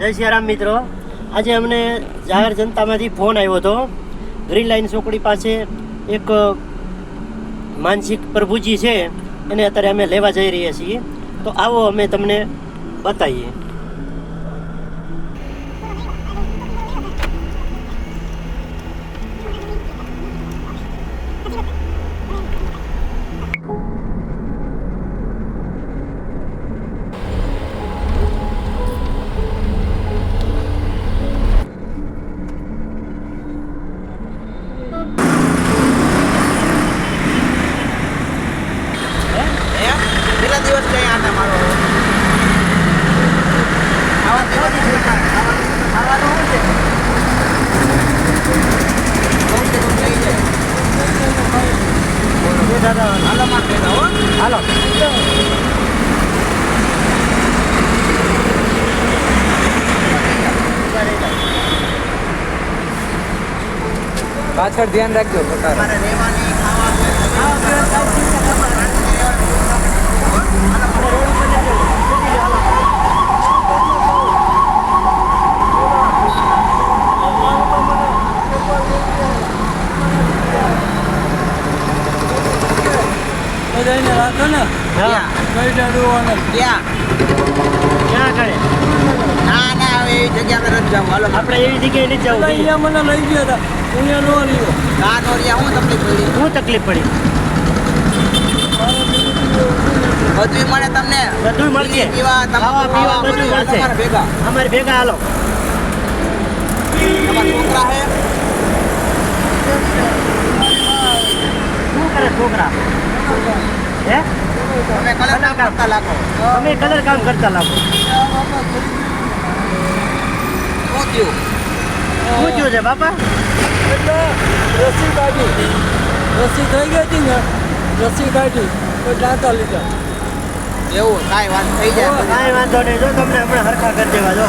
જય સિયારામ મિત્રો. આજે અમને જાહેર જનતામાંથી ફોન આવ્યો હતો. ગ્રીન લાઈન ચોકડી પાસે એક માનસિક પ્રભુજી છે. એને અત્યારે અમે લેવા જઈ રહ્યા છીએ. તો આવો અમે તમને બતાવીએ એમ? કેટલા દિવસ કઈ આટા મારો ખાવા પીવાનું શું થાય? ખાવાનું- ખાવાનું શું છે? બહુ છે તો લઈ જાય. હાલો માં ભેગા હાલો પાછળ ધ્યાન રાખજો ખોટા તમારે રહેવાની, ખાવા પીવાનું, ખાવા પીવાનું સૌ બધાને રાખો ને કઈ ડરવાનું ક્યાં? ક્યાં આગળ ના ના હવે એવી જગ્યા પર જવું. હાલો. આપણે એવી જગ્યાએ નહીં જવું. અહીંયા મને લઈ ગયો હતા અહીંયા નો રહ્યો. ના નો રહ્યા હું તકલીફ પડી? શું તકલીફ પડી? બધું મળે તમને? બધું મળશે. પીવા ખાવા, પીવા બધું મળશે. ભેગા. અમારે ભેગા હાલો. તમારા છોકરા હે શું કરે છોકરા હે કરતા લાગો. તમે કલર કામ કરતા લાગો. શું થયું શું થયું છે બાપા? એટલે રસી કાઢી. રસી થઈ ગઈ હતી ને રસી કાઢી તો દાંતા લીધા. એવું કાંઈ વાત થઈ જાય કાંઈ વાંધો નહીં જો તમને હમણાં હરખા કરી દેવા જો.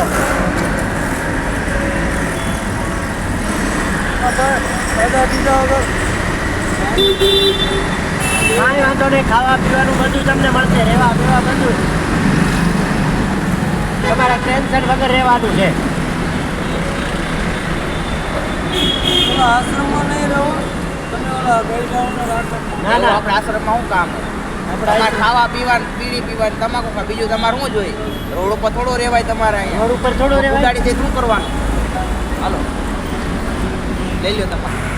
બધા દીધા વગર કાંઈ વાંધો નહીં ખાવા પીવાનું બધું તમને મળશે રહેવા પીવા બધું. તમારે ટેન્શન વગર રહેવાનું છે. આશ્રમમાં નહીં રહો તમે ઓલા ગઈડાઓને રાખો ના ના. આપણા આશ્રમમાં શું કામ તમારે ખાવા પીવાનું બીડી પીવાનું તમાકુ ખાવા. બીજું તમારે શું જોઈએ? રોડ ઉપર થોડો રહેવાય તમારે અહીંયા. રોડ ઉપર થોડું રહેવાય. ગાડી શું કરવાનું? હાલો. લઈ લ્યો તમારે.